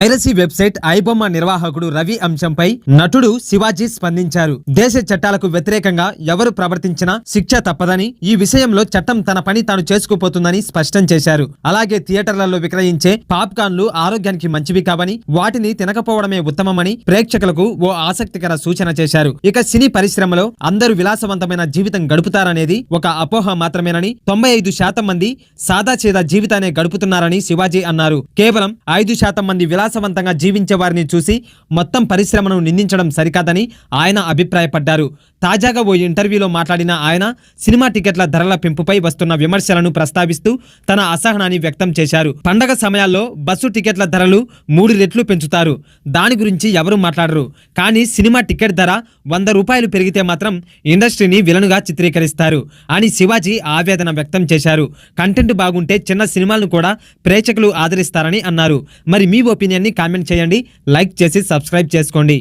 Piracy website iBomma నిర్వాహకుడు రవి అంశంపై నటుడు శివాజీ స్పందించారు. దేశ చట్టాలకు వ్యతిరేకంగా ఎవరు ప్రవర్తించినా శిక్ష తప్పదని ఈ విషయంలో చట్టం తన పని తాను చేసుకుపోతుందని స్పష్టం చేశారు. అలాగే థియేటర్లలో విక్రయించే పాప్కార్న్లు ఆరోగ్యానికి మంచివి కావని వాటిని తినకపోవడమే ఉత్తమమని ప్రేక్షకులకు ఓ ఆసక్తికర సూచన చేశారు. ఇక సినీ పరిశ్రమలో అందరూ విలాసవంతమైన జీవితం గడుపుతారనేది ఒక అపోహ మాత్రమేనని తొంభై ఐదు శాతం మంది సాదాచేదా జీవితాన్ని గడుపుతున్నారని శివాజీ అన్నారు. కేవలం ఐదు శాతం మంది విలాసవంతంగా జీవించే వారిని చూసి మొత్తం పరిశ్రమను నిందించడం సరికాదని ఆయన అభిప్రాయపడ్డారు. తాజాగా ఓ ఇంటర్వ్యూలో మాట్లాడిన ఆయన సినిమా టికెట్ల ధరల పెంపుపై వస్తున్న విమర్శలను ప్రస్తావిస్తూ తన అసహనాన్ని వ్యక్తం చేశారు. పండగ సమయాల్లో బస్సు టికెట్ల ధరలు మూడు రెట్లు పెంచుతారు. దాని గురించి ఎవరు మాట్లాడరు. కానీ సినిమా టికెట్ ధర వంద రూపాయలు పెరిగితే మాత్రం ఇండస్ట్రీని విలనుగా చిత్రీకరిస్తారు అని శివాజీ ఆవేదన వ్యక్తం చేశారు. కంటెంట్ బాగుంటే చిన్న సినిమాలను కూడా ప్రేక్షకులు ఆదరిస్తారని అన్నారు. మరి మీ ఒపీనియన్ని కామెంట్ చేయండి. లైక్ చేసి సబ్స్క్రైబ్ చేసుకోండి.